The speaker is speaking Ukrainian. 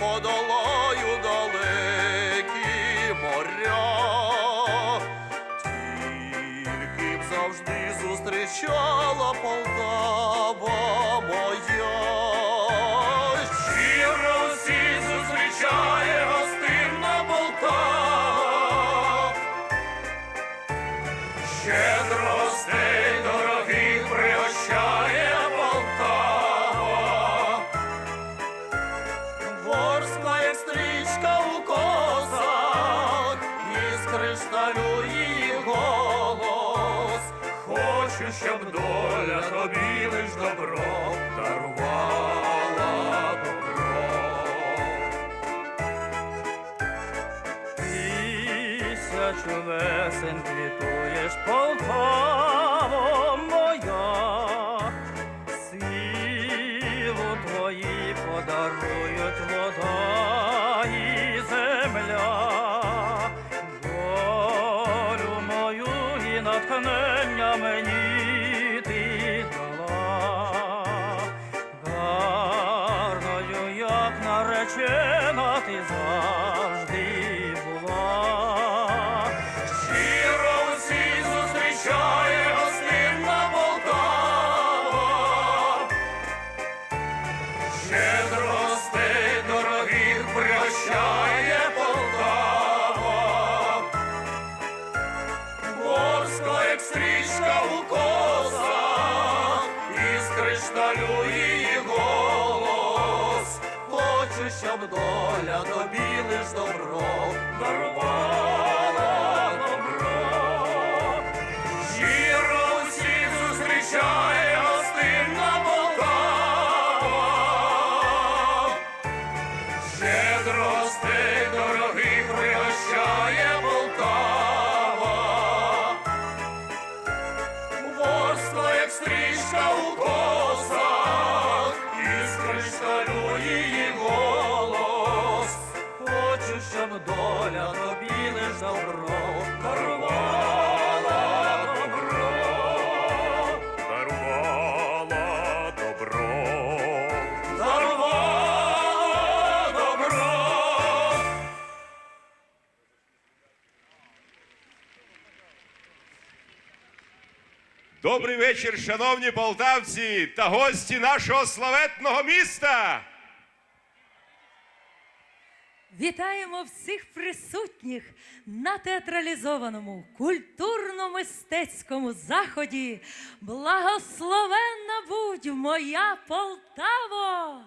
подолаю далекі моря, тільки б завжди зустрічала Полтава. Із її голос. Хочу, щоб доля тобі лиш добро дарувала добро. Тисячу весен квітуєш, Полтаво моя, силу твої подарують вода натхнення мені ти дала. Гарною, як наречена, ти завжди була. Щиро усіх зустрічає гостинна Полтава. Із кришталю її голос. Хочу, щоб доля тобі лиш добро дарувала Добрий вечір, шановні полтавці та гості нашого славетного міста. Вітаємо всіх присутніх на театралізованому культурно-мистецькому заході. Благословенна будь моя Полтаво!